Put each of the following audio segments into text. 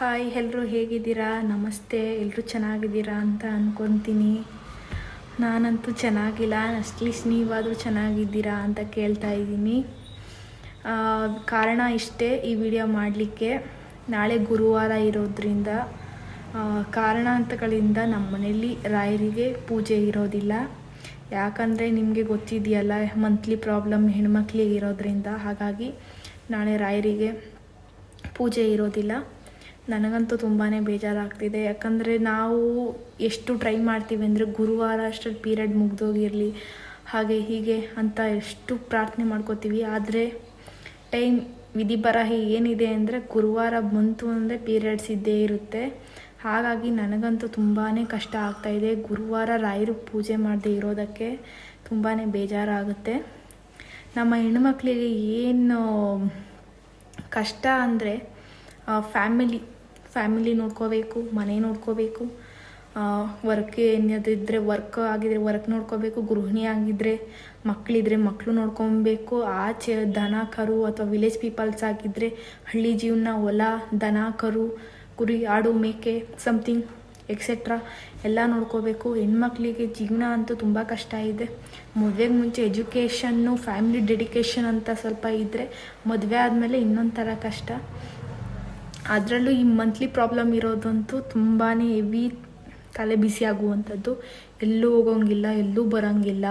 Hi ಎಲ್ಲರೂ ಹೇಗಿದ್ದೀರಾ? ನಮಸ್ತೆ ಎಲ್ಲರೂ ಚೆನ್ನಾಗಿದ್ದೀರಾ ಅಂತ ಅಂದ್ಕೊತೀನಿ ನಾನಂತೂ ಚೆನ್ನಾಗಿಲ್ಲ, ಅಟ್ಲೀಸ್ಟ್ ನೀವಾದರೂ ಚೆನ್ನಾಗಿದ್ದೀರಾ ಅಂತ ಕೇಳ್ತಾ ಇದ್ದೀನಿ. ಕಾರಣ ಇಷ್ಟೇ ಈ ವಿಡಿಯೋ ಮಾಡಲಿಕ್ಕೆ. ನಾಳೆ ಗುರುವಾರ ಇರೋದ್ರಿಂದ ಕಾರಣಾಂತಗಳಿಂದ ನಮ್ಮ ಮನೆಯಲ್ಲಿ ರಾಯರಿಗೆ ಪೂಜೆ ಇರೋದಿಲ್ಲ. ಯಾಕಂದರೆ ನಿಮಗೆ ಗೊತ್ತಿದೆಯಲ್ಲ ಮಂತ್ಲಿ ಪ್ರಾಬ್ಲಮ್ ಹೆಣ್ಮಕ್ಳಿಗೆ ಇರೋದ್ರಿಂದ. ಹಾಗಾಗಿ ನಾಳೆ ರಾಯರಿಗೆ ಪೂಜೆ ಇರೋದಿಲ್ಲ. ನನಗಂತೂ ತುಂಬಾ ಬೇಜಾರಾಗ್ತಿದೆ. ಯಾಕಂದರೆ ನಾವು ಎಷ್ಟು ಟ್ರೈ ಮಾಡ್ತೀವಿ ಅಂದರೆ ಗುರುವಾರ ಅಷ್ಟರಲ್ಲಿ ಪೀರಿಯಡ್ ಮುಗ್ದೋಗಿರಲಿ, ಹಾಗೆ ಹೀಗೆ ಅಂತ ಎಷ್ಟು ಪ್ರಾರ್ಥನೆ ಮಾಡ್ಕೋತೀವಿ. ಆದರೆ ಟೈಮ್ ವಿಧಿ ಬರಹ ಏನಿದೆ ಅಂದರೆ ಗುರುವಾರ ಬಂತು ಅಂದರೆ ಪೀರಿಯಡ್ಸ್ ಇದ್ದೇ ಇರುತ್ತೆ. ಹಾಗಾಗಿ ನನಗಂತೂ ತುಂಬಾ ಕಷ್ಟ ಆಗ್ತಾಯಿದೆ. ಗುರುವಾರ ರಾಯರು ಪೂಜೆ ಮಾಡದೇ ಇರೋದಕ್ಕೆ ತುಂಬಾ ಬೇಜಾರಾಗುತ್ತೆ. ನಮ್ಮ ಹೆಣ್ಮಕ್ಳಿಗೆ ಏನು ಕಷ್ಟ ಅಂದರೆ ಫ್ಯಾಮಿಲಿ ಫ್ಯಾಮಿಲಿ ನೋಡ್ಕೋಬೇಕು, ಮನೆ ನೋಡ್ಕೋಬೇಕು ವರ್ಕ್ ಏನಾದಿದ್ರೆ ವರ್ಕ್ ಆಗಿದ್ರೆ ವರ್ಕ್ ನೋಡ್ಕೋಬೇಕು, ಗೃಹಿಣಿ ಆಗಿದ್ದರೆ ಮಕ್ಕಳಿದ್ರೆ ಮಕ್ಕಳು ನೋಡ್ಕೊಬೇಕು, ಆಚೆ ದನ, ಕರು ಅಥವಾ ವಿಲೇಜ್ ಪೀಪಲ್ಸ್ ಆಗಿದ್ದರೆ ಹಳ್ಳಿ ಜೀವನ, ಹೊಲ, ದನ, ಕರು, ಕುರಿ, ಆಡು, ಮೇಕೆ ಸಮಥಿಂಗ್ ಎಕ್ಸೆಟ್ರಾ ಎಲ್ಲ ನೋಡ್ಕೋಬೇಕು. ಹೆಣ್ಮಕ್ಳಿಗೆ ಜೀವನ ಅಂತೂ ತುಂಬ ಕಷ್ಟ ಇದೆ. ಮದುವೆಗೆ ಮುಂಚೆ ಎಜುಕೇಷನ್ನು ಫ್ಯಾಮಿಲಿ ಡೆಡಿಕೇಶನ್ ಅಂತ ಸ್ವಲ್ಪ ಇದ್ದರೆ ಮದುವೆ ಆದಮೇಲೆ ಇನ್ನೊಂದು ಥರ ಕಷ್ಟ. ಅದರಲ್ಲೂ ಈ ಮಂತ್ಲಿ ಪ್ರಾಬ್ಲಮ್ ಇರೋದಂತೂ ತುಂಬಾ ಹೆವಿ ತಲೆ ಬಿಸಿ ಆಗುವಂಥದ್ದು. ಎಲ್ಲೂ ಹೋಗೋಂಗಿಲ್ಲ, ಎಲ್ಲೂ ಬರೋಂಗಿಲ್ಲ.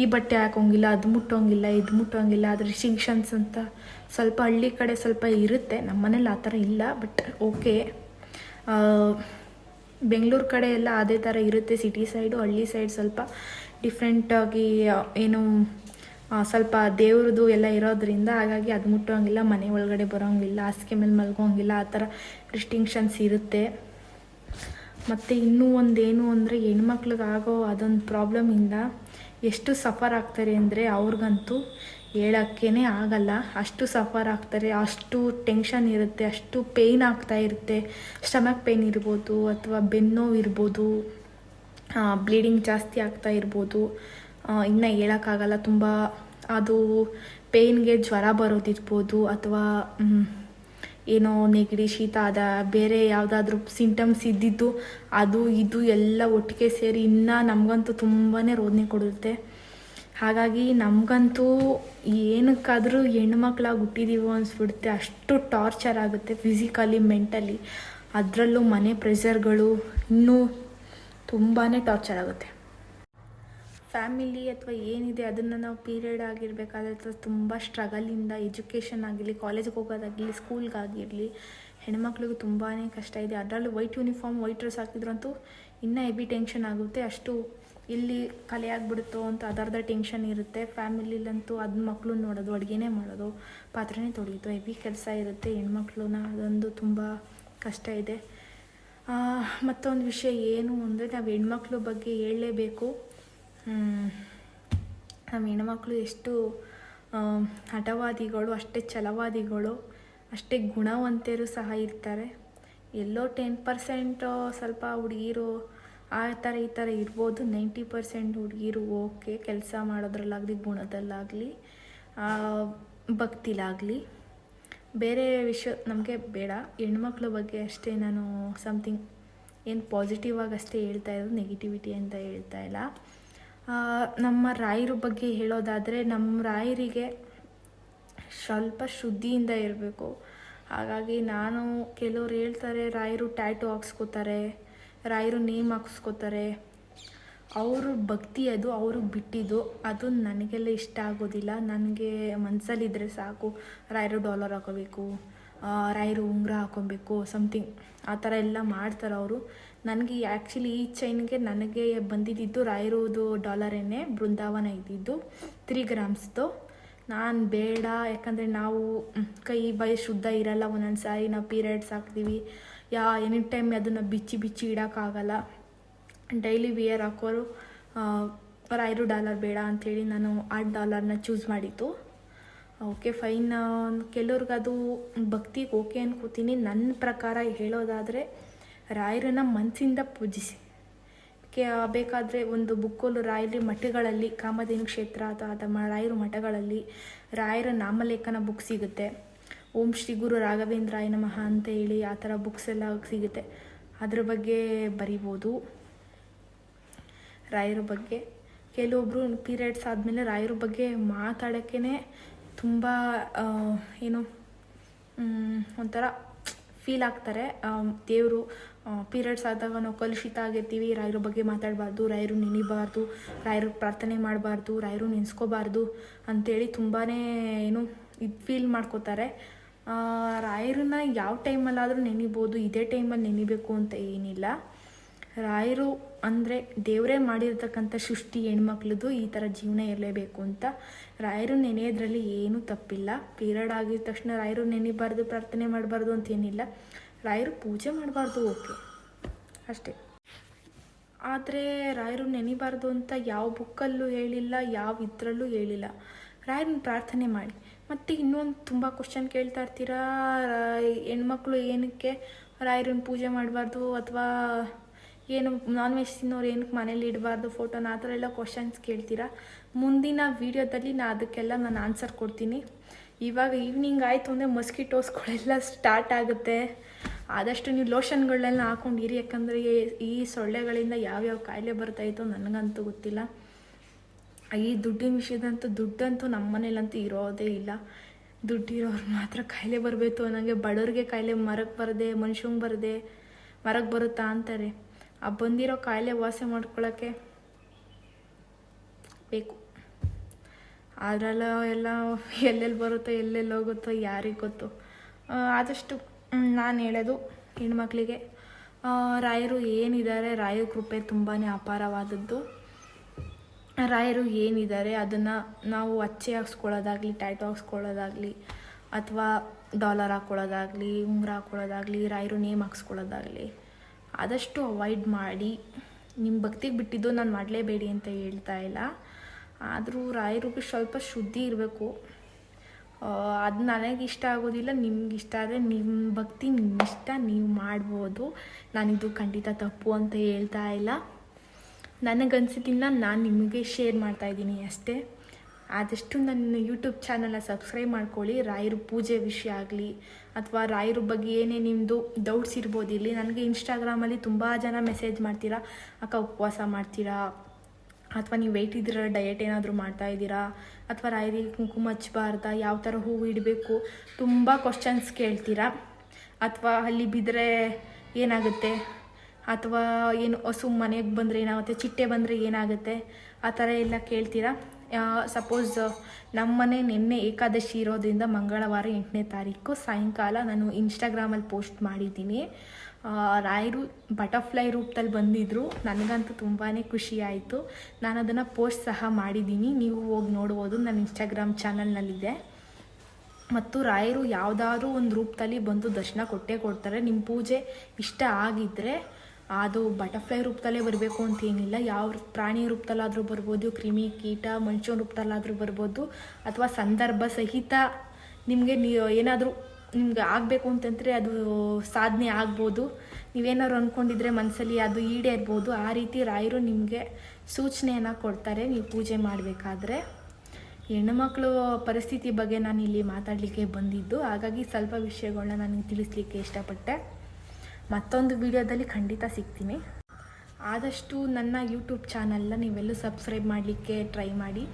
ಈ ಬಟ್ಟೆ ಹಾಕೋಂಗಿಲ್ಲ, ಅದು ಮುಟ್ಟೋಂಗಿಲ್ಲ, ಇದು ಮುಟ್ಟೋಂಗಿಲ್ಲ ಅದ್ರ ರಿಸ್ಟ್ರಿಕ್ಷನ್ಸ್ ಅಂತ ಸ್ವಲ್ಪ ಹಳ್ಳಿ ಕಡೆ ಸ್ವಲ್ಪ ಇರುತ್ತೆ. ನಮ್ಮ ಮನೇಲಿ ಆ ಥರ ಇಲ್ಲ ಬಟ್ ಓಕೆ ಬೆಂಗಳೂರು ಕಡೆ ಎಲ್ಲ ಅದೇ ಥರ ಇರುತ್ತೆ. ಸಿಟಿ ಸೈಡು ಹಳ್ಳಿ ಸೈಡ್ ಸ್ವಲ್ಪ ಡಿಫ್ರೆಂಟಾಗಿ ಏನು ಸ್ವಲ್ಪ ದೇವ್ರದ್ದು ಎಲ್ಲ ಇರೋದ್ರಿಂದ ಹಾಗಾಗಿ ಅದು ಮುಟ್ಟೋಂಗಿಲ್ಲ, ಮನೆ ಒಳಗಡೆ ಬರೋಂಗಿಲ್ಲ, ಹಾಸಿಗೆ ಮೇಲೆ ಮಲ್ಗೋಂಗಿಲ್ಲ, ಆ ಥರ ರಿಸ್ಟಿಂಕ್ಷನ್ಸ್ ಇರುತ್ತೆ. ಮತ್ತು ಇನ್ನೂ ಒಂದೇನು ಅಂದರೆ ಹೆಣ್ಮಕ್ಳಿಗಾಗೋ ಅದೊಂದು ಪ್ರಾಬ್ಲಮಿಂದ ಎಷ್ಟು ಸಫರ್ ಆಗ್ತಾರೆ ಅಂದರೆ ಅವ್ರಿಗಂತೂ ಹೇಳೋಕ್ಕೇ ಆಗಲ್ಲ. ಅಷ್ಟು ಸಫರ್ ಆಗ್ತಾರೆ, ಅಷ್ಟು ಟೆನ್ಷನ್ ಇರುತ್ತೆ, ಅಷ್ಟು ಪೇಯ್ನ್ ಆಗ್ತಾ ಇರುತ್ತೆ. ಸ್ಟಮಕ್ ಪೇಯ್ನ್ ಇರ್ಬೋದು ಅಥವಾ ಬೆನ್ನೋವು ಇರ್ಬೋದು ಬ್ಲೀಡಿಂಗ್ ಜಾಸ್ತಿ ಆಗ್ತಾ ಇರ್ಬೋದು. ಇನ್ನೂ ಹೇಳೋಕ್ಕಾಗಲ್ಲ, ತುಂಬ ಅದು ಪೇಯ್ನ್ಗೆ ಜ್ವರ ಬರೋದಿರ್ಬೋದು ಅಥವಾ ಏನೋ ನೆಗಡಿ, ಶೀತ ಆದ ಬೇರೆ ಯಾವುದಾದ್ರೂ ಸಿಂಟಮ್ಸ್ ಇದ್ದಿದ್ದು ಅದು, ಇದು ಎಲ್ಲ ಒಟ್ಟಿಗೆ ಸೇರಿ ಇನ್ನೂ ನಮಗಂತೂ ತುಂಬಾ ರೋದನೆ ಕೊಡುತ್ತೆ. ಹಾಗಾಗಿ ನಮಗಂತೂ ಏನಕ್ಕಾದರೂ ಹೆಣ್ಮಕ್ಳಾಗಿ ಹುಟ್ಟಿದೀವೋ ಅನಿಸ್ಬಿಡುತ್ತೆ. ಅಷ್ಟು ಟಾರ್ಚರ್ ಆಗುತ್ತೆ ಫಿಸಿಕಲಿ ಮೆಂಟಲಿ ಅದರಲ್ಲೂ ಮನೆ ಪ್ರೆಷರ್ಗಳು ಇನ್ನೂ ತುಂಬಾ ಟಾರ್ಚರ್ ಆಗುತ್ತೆ. ಫ್ಯಾಮಿಲಿ ಅಥವಾ ಏನಿದೆ ಅದನ್ನು ನಾವು ಪೀರಿಯಡ್ ಆಗಿರಬೇಕಾದ್ರೆ ಅಥವಾ ತುಂಬ ಸ್ಟ್ರಗಲಿಂದ ಎಜುಕೇಷನ್ ಆಗಿರಲಿ ಕಾಲೇಜ್ಗೆ ಹೋಗೋದಾಗಿರಲಿ ಸ್ಕೂಲ್ಗಾಗಿರಲಿ ಹೆಣ್ಮಕ್ಳಿಗೂ ತುಂಬಾ ಕಷ್ಟ ಇದೆ. ಅದರಲ್ಲೂ ವೈಟ್ ಯೂನಿಫಾರ್ಮ್ ವೈಟ್ ಡ್ರೆಸ್ ಹಾಕಿದ್ರಂತೂ ಇನ್ನೂ ಹೆವಿ ಟೆನ್ಷನ್ ಆಗುತ್ತೆ. ಅಷ್ಟು ಇಲ್ಲಿ ಕಲೆ ಆಗಿಬಿಡುತ್ತೋ ಅಂತ ಅದರ್ಧ ಟೆನ್ಷನ್ ಇರುತ್ತೆ. ಫ್ಯಾಮಿಲಿಲಂತೂ ಅದು ಮಕ್ಕಳು ನೋಡೋದು, ಅಡುಗೆನೇ ಮಾಡೋದು, ಪಾತ್ರೆನೇ ತೊಳೆಯೋದು ಹೆವಿ ಕೆಲಸ ಇರುತ್ತೆ. ಹೆಣ್ಮಕ್ಳನ್ನ ಅದೊಂದು ತುಂಬ ಕಷ್ಟ ಇದೆ. ಮತ್ತೊಂದು ವಿಷಯ ಏನು ಅಂದರೆ ನಾವು ಹೆಣ್ಮಕ್ಳ ಬಗ್ಗೆ ಹೇಳಲೇಬೇಕು. ನಮ್ಮ ಹೆಣ್ಮಕ್ಳು ಎಷ್ಟು ಹಠವಾದಿಗಳು, ಅಷ್ಟೇ ಛಲವಾದಿಗಳು, ಅಷ್ಟೇ ಗುಣವಂತರು ಸಹ ಇರ್ತಾರೆ. ಎಲ್ಲೋ ಟೆನ್ ಪರ್ಸೆಂಟು ಸ್ವಲ್ಪ ಹುಡುಗಿರು ಆ ಥರ ಈ ಥರ ಇರ್ಬೋದು. ನೈಂಟಿ ಪರ್ಸೆಂಟ್ ಹುಡುಗಿರು ಓಕೆ, ಕೆಲಸ ಮಾಡೋದ್ರಲ್ಲಾಗಲಿ, ಗುಣದಲ್ಲಾಗಲಿ ಭಕ್ತಿಲಾಗಲಿ. ಬೇರೆ ವಿಷಯ ನಮಗೆ ಬೇಡ. ಹೆಣ್ಮಕ್ಳ ಬಗ್ಗೆ ಅಷ್ಟೇ ನಾನು ಸಮಥಿಂಗ್ ಏನು ಪಾಸಿಟಿವ್ ಆಗಿ ಅಷ್ಟೇ ಹೇಳ್ತಾ ಇರೋದು ನೆಗೆಟಿವಿಟಿ ಅಂತ ಹೇಳ್ತಾ ಇಲ್ಲ. ನಮ್ಮ ರಾಯರ ಬಗ್ಗೆ ಹೇಳೋದಾದರೆ ನಮ್ಮ ರಾಯರಿಗೆ ಸ್ವಲ್ಪ ಶುದ್ಧಿಯಿಂದ ಇರಬೇಕು. ಹಾಗಾಗಿ ನಾನು ಕೆಲವ್ರು ಹೇಳ್ತಾರೆ, ರಾಯರು ಟ್ಯಾಟು ಹಾಕ್ಸ್ಕೋತಾರೆ, ರಾಯರು ನೇಮ್ ಹಾಕ್ಸ್ಕೋತಾರೆ. ಅವರು ಭಕ್ತಿ ಅದು ಅವ್ರಿಗೆ ಬಿಟ್ಟಿದ್ದು. ಅದು ನನಗೆಲ್ಲ ಇಷ್ಟ ಆಗೋದಿಲ್ಲ. ನನಗೆ ಮನಸ್ಸಲ್ಲಿದ್ದರೆ ಸಾಕು, ರಾಯರು ಡಾಲರ್ ಹಾಕೋಬೇಕು ರಾಯರು ಉಂಗುರ ಹಾಕೊಬೇಕು ಸಮಥಿಂಗ್ ಆ ಥರ ಎಲ್ಲ ಮಾಡ್ತಾರೆ ಅವರು. ನನಗೆ ಆ್ಯಕ್ಚುಲಿ ಈ ಚೈನ್ಗೆ ನನಗೆ ಬಂದಿದ್ದು ರಾಯರೋದು ಡಾಲರೇನೆ ಬೃಂದಾವನ ಇದ್ದಿದ್ದು ತ್ರೀ ಗ್ರಾಮ್ಸ್ದು ನಾನು ಬೇಡ, ಯಾಕಂದರೆ ನಾವು ಕೈ ಬೈ ಶುದ್ಧ ಇರಲ್ಲ, ಒಂದೊಂದು ಸಾರಿ ನಾವು ಪೀರಿಯಡ್ಸ್ ಹಾಕ್ತೀವಿ. ಯಾ ಎನಿ ಟೈಮ್ ಅದನ್ನು ಬಿಚ್ಚಿ ಬಿಚ್ಚಿ ಇಡೋಕ್ಕಾಗಲ್ಲ ಡೈಲಿ ವಿಯರ್ ಹಾಕೋರು ರಾಯರು ಡಾಲರ್ ಬೇಡ ಅಂಥೇಳಿ ನಾನು ಆಟ್ ಡಾಲರ್ನ ಚೂಸ್ ಮಾಡಿದ್ದು. ಓಕೆ ಫೈನ್ ಕೆಲವ್ರಿಗದು ಭಕ್ತಿಗೆ ಓಕೆ ಅನ್ಕೋತೀನಿ. ನನ್ನ ಪ್ರಕಾರ ಹೇಳೋದಾದರೆ ರಾಯರನ್ನ ಮನಸ್ಸಿಂದ ಪೂಜಿಸಿ. ಬೇಕಾದರೆ ಒಂದು ಬುಕ್ಕಲು ರಾಯರಿ ಮಠಗಳಲ್ಲಿ, ಕಾಮಧೇನು ಕ್ಷೇತ್ರ ಅಥವಾ ಅಥವಾ ರಾಯರು ಮಠಗಳಲ್ಲಿ ರಾಯರ ನಾಮಲೇಖನ ಬುಕ್ ಸಿಗುತ್ತೆ. ಓಂ ಶ್ರೀ ಗುರು ರಾಘವೇಂದ್ರಾಯ ನಮಃ ಅಂತ ಹೇಳಿ ಆ ಥರ ಬುಕ್ಸ್ ಎಲ್ಲ ಸಿಗುತ್ತೆ. ಅದ್ರ ಬಗ್ಗೆ ಬರಿಬೋದು. ರಾಯರ ಬಗ್ಗೆ. ಕೆಲವೊಬ್ಬರು ಪೀರಿಯಡ್ಸ್ ಆದಮೇಲೆ ರಾಯರ ಬಗ್ಗೆ ಮಾತಾಡೋಕ್ಕೇ ತುಂಬ ಏನು ಒಂಥರ ಫೀಲ್ ಆಗ್ತಾರೆ. ದೇವರು ಪೀರಿಯಡ್ಸ್ ಆದಾಗ ನಾವು ಕಲುಷಿತ ಆಗಿರ್ತೀವಿ. ರಾಯರ ಬಗ್ಗೆ ಮಾತಾಡಬಾರ್ದು, ರಾಯರು ನೆನಿಬಾರ್ದು, ರಾಯರು ಪ್ರಾರ್ಥನೆ ಮಾಡಬಾರ್ದು, ರಾಯರು ನೆನೆಸ್ಕೋಬಾರ್ದು ಅಂತೇಳಿ ತುಂಬಾ ಏನು ಇದು ಫೀಲ್ ಮಾಡ್ಕೋತಾರೆ. ರಾಯರನ್ನ ಯಾವ ಟೈಮಲ್ಲಾದರೂ ನೆನಿಬೋದು, ಇದೇ ಟೈಮಲ್ಲಿ ನೆನಿಬೇಕು ಅಂತ ಏನಿಲ್ಲ. ರಾಯರು ಅಂದರೆ ದೇವರೇ ಮಾಡಿರ್ತಕ್ಕಂಥ ಸೃಷ್ಟಿ ಹೆಣ್ಮಕ್ಳದ್ದು ಈ ಥರ ಜೀವನ ಇರಲೇಬೇಕು ಅಂತ. ರಾಯರು ನೆನೆಯೋದ್ರಲ್ಲಿ ಏನೂ ತಪ್ಪಿಲ್ಲ. ಪೀರಿಯಡ್ ಆಗಿದ ತಕ್ಷಣ ರಾಯರು ನೆನಿಬಾರ್ದು, ಪ್ರಾರ್ಥನೆ ಮಾಡಬಾರ್ದು ಅಂತ ಏನಿಲ್ಲ. ರಾಯರು ಪೂಜೆ ಮಾಡಬಾರ್ದು, ಓಕೆ. ಅಷ್ಟೇ. ಆದರೆ ರಾಯರು ನೆನಿಬಾರ್ದು ಅಂತ ಯಾವ ಬುಕ್ಕಲ್ಲೂ ಹೇಳಿಲ್ಲ, ಯಾವ ಇದರಲ್ಲೂ ಹೇಳಿಲ್ಲ. ರಾಯರನ್ನ ಪ್ರಾರ್ಥನೆ ಮಾಡಿ. ಮತ್ತು ಇನ್ನೊಂದು ತುಂಬ ಕ್ವಶನ್ ಕೇಳ್ತಾ ಇರ್ತೀರಾ? ಹೆಣ್ಮಕ್ಳು ಏನಕ್ಕೆ ರಾಯರನ್ನ ಪೂಜೆ ಮಾಡಬಾರ್ದು ಅಥವಾ ಏನು ನಾನ್ ವೆಜ್ ತಿನ್ನೋರು ಏನಕ್ಕೆ ಮನೇಲಿ ಇಡಬಾರ್ದು ಫೋಟೋನ ಆ ಥರ ಎಲ್ಲ ಕ್ವಶನ್ಸ್ ಕೇಳ್ತೀರಾ? ಮುಂದಿನ ವೀಡಿಯೋದಲ್ಲಿ ನಾನು ಅದಕ್ಕೆಲ್ಲ ನಾನು ಆನ್ಸರ್ ಕೊಡ್ತೀನಿ. ಇವಾಗ ಈವ್ನಿಂಗ್ ಆಯಿತು ಅಂದರೆ ಮಸ್ಕಿಟೋಸ್ಗಳೆಲ್ಲ ಸ್ಟಾರ್ಟ್ ಆಗುತ್ತೆ. ಆದಷ್ಟು ನೀವು ಲೋಷನ್ಗಳನ್ನೆಲ್ಲ ಹಾಕೊಂಡಿರಿ, ಯಾಕಂದರೆ ಈ ಸೊಳ್ಳೆಗಳಿಂದ ಯಾವ್ಯಾವ ಕಾಯಿಲೆ ಬರ್ತಾಯಿತ್ತೋ ನನಗಂತೂ ಗೊತ್ತಿಲ್ಲ. ಈ ದುಡ್ಡಿನ ವಿಷಯದಂತೂ ದುಡ್ಡಂತೂ ನಮ್ಮ ಮನೇಲಂತೂ ಇರೋದೇ ಇಲ್ಲ. ದುಡ್ಡಿರೋರು ಮಾತ್ರ ಕಾಯಿಲೆ ಬರಬೇಕು ನನಗೆ ಬಡವ್ರಿಗೆ ಕಾಯಿಲೆ ಮರಕ್ಕೆ ಬರದೆ ಮನುಷ್ಯಂಗೆ ಬರದೆ ಮರಕ್ಕೆ ಬರುತ್ತಾ ಅಂತಾರೆ. ಆ ಬಂದಿರೋ ಕಾಯಿಲೆ ವಾಸೆ ಮಾಡ್ಕೊಳ್ಳೋಕ್ಕೆ ಬೇಕು. ಅದರಲ್ಲ ಎಲ್ಲ ಎಲ್ಲೆಲ್ಲಿ ಬರುತ್ತೋ, ಎಲ್ಲೆಲ್ಲಿ ಹೋಗುತ್ತೋ, ಯಾರಿಗೆ ಗೊತ್ತು. ಆದಷ್ಟು ನಾನು ಹೇಳೋದು ಹೆಣ್ಮಕ್ಳಿಗೆ. ರಾಯರು ಏನಿದ್ದಾರೆ, ರಾಯರ ಕೃಪೆ ತುಂಬಾ ಅಪಾರವಾದದ್ದು. ರಾಯರು ಏನಿದ್ದಾರೆ, ಅದನ್ನು ನಾವು ಅಚ್ಚೆ ಹಾಕ್ಸ್ಕೊಳ್ಳೋದಾಗಲಿ ಟ್ಯಾಟೋ ಹಾಕ್ಸ್ಕೊಳ್ಳೋದಾಗಲಿ, ಅಥವಾ ಡಾಲರ್ ಹಾಕ್ಕೊಳ್ಳೋದಾಗಲಿ, ಉಂಗ್ರ ಹಾಕ್ಕೊಳ್ಳೋದಾಗಲಿ, ರಾಯರು ನೇಮ್ ಹಾಕ್ಸ್ಕೊಳ್ಳೋದಾಗಲಿ, ಆದಷ್ಟು ಅವಾಯ್ಡ್ ಮಾಡಿ. ನಿಮ್ಮ ಭಕ್ತಿಗೆ ಬಿಟ್ಟಿದ್ದು ನಾನು ಮಾಡಲೇಬೇಡಿ ಅಂತ ಹೇಳ್ತಾ ಇಲ್ಲ. ಆದರೂ ರಾಯರಿಗೆ ಸ್ವಲ್ಪ ಶುದ್ಧಿ ಇರಬೇಕು. ಅದು ನನಗೆ ಇಷ್ಟ ಆಗೋದಿಲ್ಲ ನಿಮ್ಗೆ ಇಷ್ಟ ಆದರೆ ನಿಮ್ಮ ಭಕ್ತಿ ನಿಮ್ಮ ಇಷ್ಟ ನೀವು ಮಾಡ್ಬೋದು. ನಾನಿದು ಖಂಡಿತ ತಪ್ಪು ಅಂತ ಹೇಳ್ತಾ ಇಲ್ಲ. ನನಗನ್ಸಿದ್ದನ್ನ ನಾನು ನಿಮಗೆ ಶೇರ್ ಮಾಡ್ತಾ ಇದ್ದೀನಿ ಅಷ್ಟೇ. ಆದಷ್ಟು ನನ್ನ ಯೂಟ್ಯೂಬ್ ಚಾನಲ್ನ ಸಬ್ಸ್ಕ್ರೈಬ್ ಮಾಡ್ಕೊಳ್ಳಿ. ರಾಯರ ಪೂಜೆ ವಿಷಯ ಆಗಲಿ, ಅಥವಾ ರಾಯರ ಬಗ್ಗೆ ಏನೇ ನಿಮ್ಮದು ಡೌಟ್ಸ್ ಇರ್ಬೋದು ಇಲ್ಲಿ, ನನಗೆ ಇನ್ಸ್ಟಾಗ್ರಾಮಲ್ಲಿ ತುಂಬ ಜನ ಮೆಸೇಜ್ ಮಾಡ್ತೀರಾ, ಅಕ್ಕ ಉಪವಾಸ ಮಾಡ್ತೀರಾ? ಅಥವಾ ನೀವು ವೆಯ್ಟ್ ಇದ್ರ ಡಯಟ್ ಏನಾದರೂ ಮಾಡ್ತಾ ಇದ್ದೀರಾ? ಅಥವಾ ರಾಯರಿಗೆ ಕುಂಕುಮ ಹಚ್ಬಾರ್ದಾ? ಯಾವ ಥರ ಹೂವು ಇಡಬೇಕು? ತುಂಬ ಕ್ವಶನ್ಸ್ ಕೇಳ್ತೀರಾ? ಅಥವಾ ಅಲ್ಲಿ ಬಿದ್ದರೆ ಏನಾಗುತ್ತೆ? ಅಥವಾ ಏನು ಹಸು ಮನೆಗೆ ಬಂದರೆ ಏನಾಗುತ್ತೆ? ಚಿಟ್ಟೆ ಬಂದರೆ ಏನಾಗುತ್ತೆ? ಆ ಥರ ಎಲ್ಲ ಕೇಳ್ತೀರಾ? ಸಪೋಸ್ ನಮ್ಮನೆ ನಿನ್ನೆ ಏಕಾದಶಿ ಇರೋದ್ರಿಂದ ಮಂಗಳವಾರ ಎಂಟನೇ ತಾರೀಕು ಸಾಯಂಕಾಲ ನಾನು ಇನ್ಸ್ಟಾಗ್ರಾಮಲ್ಲಿ ಪೋಸ್ಟ್ ಮಾಡಿದ್ದೀನಿ. ರಾಯರು ಬಟರ್ಫ್ಲೈ ರೂಪದಲ್ಲಿ ಬಂದಿದ್ದರು ನನಗಂತೂ ತುಂಬಾ ಖುಷಿ ಆಯಿತು ನಾನು ಅದನ್ನು ಪೋಸ್ಟ್ ಸಹ ಮಾಡಿದ್ದೀನಿ. ನೀವು ಹೋಗಿ ನೋಡ್ಬೋದು. ನನ್ನ ಇನ್ಸ್ಟಾಗ್ರಾಮ್ ಚಾನಲ್ನಲ್ಲಿದೆ. ಮತ್ತು ರಾಯರು ಯಾವುದಾದ್ರೂ ಒಂದು ರೂಪದಲ್ಲಿ ಬಂದು ದರ್ಶನ ಕೊಟ್ಟೇ ಕೊಡ್ತಾರೆ. ನಿಮ್ಮ ಪೂಜೆ ಇಷ್ಟ ಆಗಿದ್ದರೆ ಅದು ಬಟರ್ಫ್ಲೈ ರೂಪದಲ್ಲೇ ಬರಬೇಕು ಅಂತ ಏನಿಲ್ಲ ಯಾವ ಪ್ರಾಣಿ ರೂಪದಲ್ಲಾದರೂ ಬರ್ಬೋದು, ಕ್ರಿಮಿ ಕೀಟ, ಮನುಷ್ಯನ ರೂಪದಲ್ಲಾದರೂ ಬರ್ಬೋದು, ಅಥವಾ ಸಂದರ್ಭ ಸಹಿತ ನಿಮಗೆ ಏನಾದರೂ ನಿಮ್ಗೆ ಆಗಬೇಕು ಅಂತಂದರೆ ಅದು ಸಾಧನೆ ಆಗ್ಬೋದು. ನೀವೇನಾದ್ರು ಅಂದ್ಕೊಂಡಿದ್ರೆ ಮನಸ್ಸಲ್ಲಿ ಅದು ಈಡೇರ್ಬೋದು. ಆ ರೀತಿ ರಾಯರು ನಿಮಗೆ ಸೂಚನೆಯನ್ನು ಕೊಡ್ತಾರೆ. ನೀವು ಪೂಜೆ ಮಾಡಬೇಕಾದ್ರೆ. ಹೆಣ್ಣುಮಕ್ಕಳು ಪರಿಸ್ಥಿತಿ ಬಗ್ಗೆ ನಾನು ಇಲ್ಲಿ ಮಾತಾಡಲಿಕ್ಕೆ ಬಂದಿದ್ದು. ಹಾಗಾಗಿ ಸ್ವಲ್ಪ ವಿಷಯಗಳನ್ನ ನನಗೆ ತಿಳಿಸ್ಲಿಕ್ಕೆ ಇಷ್ಟಪಟ್ಟೆ. ಮತ್ತೊಂದು ವಿಡಿಯೋದಲ್ಲಿ ಖಂಡಿತ ಸಿಗ್ತೀನಿ. ಆದಷ್ಟು ನನ್ನ ಯೂಟ್ಯೂಬ್ ಚಾನಲ್ನ ನೀವೆಲ್ಲೂ ಸಬ್ಸ್ಕ್ರೈಬ್ ಮಾಡಲಿಕ್ಕೆ ಟ್ರೈ ಮಾಡಿ.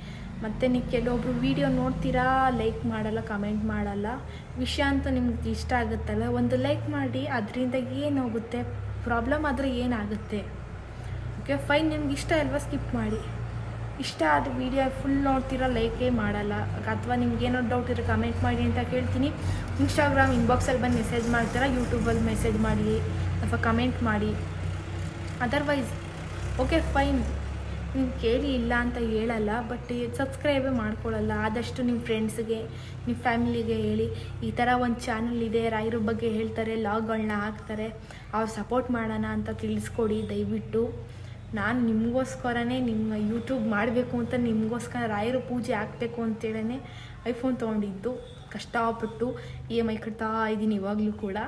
ಮತ್ತು ನೀವು ಕೆಲವೊಬ್ರು ವೀಡಿಯೋ ನೋಡ್ತೀರಾ ಲೈಕ್ ಮಾಡಲ್ಲ ಕಮೆಂಟ್ ಮಾಡಲ್ಲ, ವಿಷಯ ಅಂತ ನಿಮ್ಗೆ ಇಷ್ಟ ಆಗುತ್ತಲ್ಲ, ಒಂದು ಲೈಕ್ ಮಾಡಿ, ಅದರಿಂದ ಏನಾಗುತ್ತೆ ಪ್ರಾಬ್ಲಮ್ ಆದರೆ ಏನಾಗುತ್ತೆ? ಓಕೆ ಫೈನ್ ನಿಮ್ಗೆ ಇಷ್ಟ ಅಲ್ವಾ ಸ್ಕಿಪ್ ಮಾಡಿ. ಇಷ್ಟ ಆದ ವಿಡಿಯೋ ಫುಲ್ ನೋಡ್ತೀರಾ ಲೈಕೇ ಮಾಡಲ್ಲ. ಅಥವಾ ನಿಮ್ಗೆ ಏನೋ ಡೌಟ್ ಇದ್ರೆ ಕಮೆಂಟ್ ಮಾಡಿ ಅಂತ ಕೇಳ್ತೀನಿ. ಇನ್ಸ್ಟಾಗ್ರಾಮ್ ಇನ್ಬಾಕ್ಸಲ್ಲಿ ಬಂದು ಮೆಸೇಜ್ ಮಾಡ್ತೀರಾ ಯೂಟ್ಯೂಬಲ್ಲಿ ಮೆಸೇಜ್ ಮಾಡಿ, ಅಥವಾ ಕಮೆಂಟ್ ಮಾಡಿ. ಅದರ್ವೈಸ್ ಓಕೆ ಫೈನ್ ನೀವು ಕೇಳಿ ಇಲ್ಲ ಅಂತ ಹೇಳಲ್ಲ ಬಟ್ ಸಬ್ಸ್ಕ್ರೈಬೇ ಮಾಡ್ಕೊಳ್ಳಲ್ಲ. ಆದಷ್ಟು ನಿಮ್ಮ ಫ್ರೆಂಡ್ಸ್ಗೆ ನಿಮ್ಮ ಫ್ಯಾಮಿಲಿಗೆ ಹೇಳಿ. ಈ ಥರ ಒಂದು ಚಾನಲ್ ಇದೆ ರಾಯರ ಬಗ್ಗೆ ಹೇಳ್ತಾರೆ ಲಾಗ್ಗಳನ್ನ ಹಾಕ್ತಾರೆ. ಅವ್ರು ಸಪೋರ್ಟ್ ಮಾಡೋಣ ಅಂತ ತಿಳಿಸ್ಕೊಡಿ, ದಯವಿಟ್ಟು. ನಾನು ನಿಮಗೋಸ್ಕರನೇ ನಿಮ್ಮ ಯೂಟ್ಯೂಬ್ ಮಾಡಬೇಕು ಅಂತ ನಿಮಗೋಸ್ಕರ ರಾಯರ ಪೂಜೆ ಹಾಕಬೇಕು ಅಂತೇಳೇ ಐಫೋನ್ ತೊಗೊಂಡಿದ್ದು. ಕಷ್ಟಪಟ್ಟು ಇ ಎಂ ಐ ಕಟ್ತಾ ಇದ್ದೀನಿ ಇವಾಗಲೂ ಕೂಡ.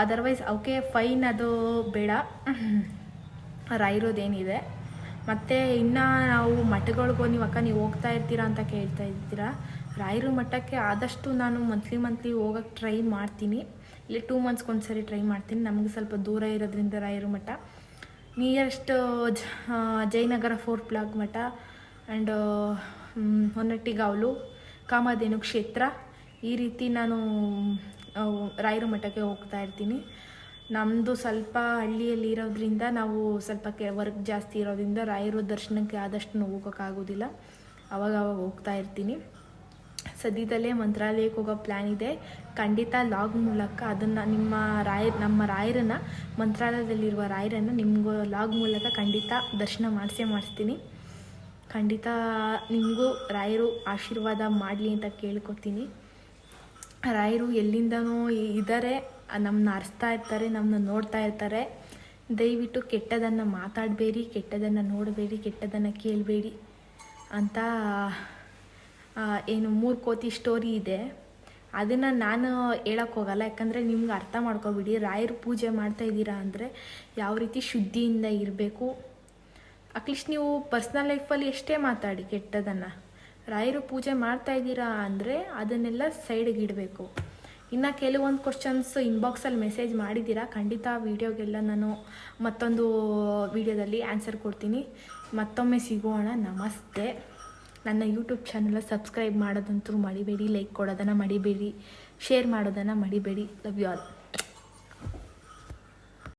ಅದರ್ವೈಸ್ ಓಕೆ ಫೈನ್ ಅದು ಬೇಡ. ರಾಯಿರೋದೇನಿದೆ ಮತ್ತು ಇನ್ನು ನಾವು ಮಠಗಳಿಗೆ ನೀವು ಅಕ್ಕ ನೀವು ಹೋಗ್ತಾ ಇರ್ತೀರಾ ಅಂತ ಕೇಳ್ತಾ ಇದ್ದೀರಾ? ರಾಯರು ಮಠಕ್ಕೆ ಆದಷ್ಟು ನಾನು ಮಂತ್ಲಿ ಮಂತ್ಲಿ ಹೋಗೋಕ್ಕೆ ಟ್ರೈ ಮಾಡ್ತೀನಿ. ಇಲ್ಲಿ ಟೂ ಮಂತ್ಸ್ಗೆ ಒಂದ್ಸರಿ ಟ್ರೈ ಮಾಡ್ತೀನಿ. ನಮಗೆ ಸ್ವಲ್ಪ ದೂರ ಇರೋದ್ರಿಂದ ರಾಯರು ಮಠ. ನಿಯರೆಸ್ಟ್ ಜಯನಗರ ಫೋರ್ಟ್ ಬ್ಲಾಕ್ ಮಠ ಆ್ಯಂಡ್ ಹೊನ್ನಟ್ಟಿಗಾವಲು ಕಾಮಧೇನು ಕ್ಷೇತ್ರ. ಈ ರೀತಿ ನಾನು ರಾಯರ ಮಠಕ್ಕೆ ಹೋಗ್ತಾ ಇರ್ತೀನಿ. ನಮ್ಮದು ಸ್ವಲ್ಪ ಹಳ್ಳಿಯಲ್ಲಿ ಇರೋದ್ರಿಂದ ನಾವು ಸ್ವಲ್ಪ ಕೆ ವರ್ಕ್ ಜಾಸ್ತಿ ಇರೋದ್ರಿಂದ ರಾಯರ ದರ್ಶನಕ್ಕೆ ಆದಷ್ಟು ಹೋಗೋಕ್ಕಾಗೋದಿಲ್ಲ. ಅವಾಗ ಅವಾಗ ಹೋಗ್ತಾ ಇರ್ತೀನಿ. ಸದ್ಯದಲ್ಲೇ ಮಂತ್ರಾಲಯಕ್ಕೆ ಹೋಗೋ ಪ್ಲ್ಯಾನ್ ಇದೆ. ಖಂಡಿತ ಲಾಗ್ ಮೂಲಕ ಅದನ್ನು ನಿಮ್ಮ ರಾಯ ನಮ್ಮ ರಾಯರನ್ನು, ಮಂತ್ರಾಲಯದಲ್ಲಿರುವ ರಾಯರನ್ನು ನಿಮಗೂ ಲಾಗ್ ಮೂಲಕ ಖಂಡಿತ ದರ್ಶನ ಮಾಡಿಸೇ ಮಾಡಿಸ್ತೀನಿ. ಖಂಡಿತ ನಿಮಗೂ ರಾಯರು ಆಶೀರ್ವಾದ ಮಾಡಲಿ ಅಂತ ಕೇಳ್ಕೊತೀನಿ. ರಾಯರು ಎಲ್ಲಿಂದನೂ ಇದ್ದಾರೆ ನಮ್ಮನ್ನ ಅರಿಸ್ತಾ ಇರ್ತಾರೆ ನಮ್ಮನ್ನ ನೋಡ್ತಾ ಇರ್ತಾರೆ. ದಯವಿಟ್ಟು ಕೆಟ್ಟದನ್ನು ಮಾತಾಡಬೇಡಿ, ಕೆಟ್ಟದನ್ನು ನೋಡಬೇಡಿ, ಕೆಟ್ಟದನ್ನು ಕೇಳಬೇಡಿ ಅಂತ ಏನು ಮೂರು ಕೋತಿ ಸ್ಟೋರಿ ಇದೆ. ಅದನ್ನು ನಾನು ಹೇಳಕ್ಕೆ ಹೋಗಲ್ಲ, ಯಾಕಂದರೆ ನಿಮ್ಗೆ ಅರ್ಥ ಮಾಡ್ಕೋಬಿಡಿ. ರಾಯರು ಪೂಜೆ ಮಾಡ್ತಾ ಇದ್ದೀರಾ ಅಂದರೆ ಯಾವ ರೀತಿ ಶುದ್ಧಿಯಿಂದ ಇರಬೇಕು. ಅಟ್ಲೀಸ್ಟ್ ನೀವು ಪರ್ಸ್ನಲ್ ಲೈಫಲ್ಲಿ ಎಷ್ಟೇ ಮಾತಾಡಿ ಕೆಟ್ಟದನ್ನು. ರಾಯರು ಪೂಜೆ ಮಾಡ್ತಾ ಇದ್ದೀರಾ ಅಂದರೆ ಅದನ್ನೆಲ್ಲ ಸೈಡಿಗೆ ಇಡಬೇಕು. ಇನ್ನು ಕೆಲವೊಂದು ಕ್ವಶನ್ಸ್ ಇನ್ಬಾಕ್ಸಲ್ಲಿ ಮೆಸೇಜ್ ಮಾಡಿದ್ದೀರಾ? ಖಂಡಿತ ವೀಡಿಯೋಗೆಲ್ಲ ನಾನು ಮತ್ತೊಂದು ವಿಡಿಯೋದಲ್ಲಿ ಆನ್ಸರ್ ಕೊಡ್ತೀನಿ. ಮತ್ತೊಮ್ಮೆ ಸಿಗೋಣ. ನಮಸ್ತೆ. ನನ್ನ ಯೂಟ್ಯೂಬ್ ಚಾನಲ್ ಸಬ್ಸ್ಕ್ರೈಬ್ ಮಾಡೋದಂತೂ ಮಡಿಬೇಡಿ ಲೈಕ್ ಕೊಡೋದನ್ನು ಮಡಿಬೇಡಿ ಶೇರ್ ಮಾಡೋದನ್ನು ಮಡಿಬೇಡಿ. Love you all